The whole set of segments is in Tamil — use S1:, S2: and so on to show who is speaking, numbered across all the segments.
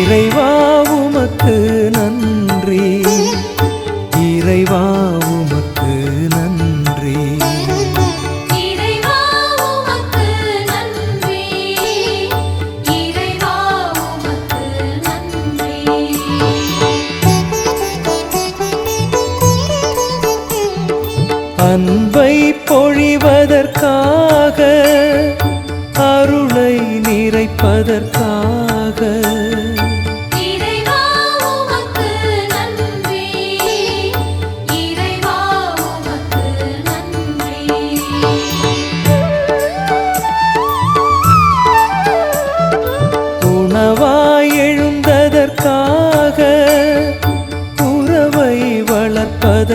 S1: இறைவா உமக்கு நன்றி. இறைவா உமக்கு நன்றி. அன்பை பொழிவதற்காக அருளை நிறைப்பதற்காக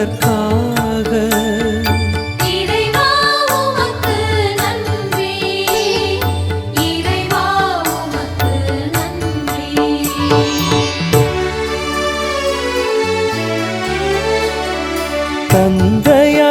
S1: கொடுத்ததற்காக தந்தைய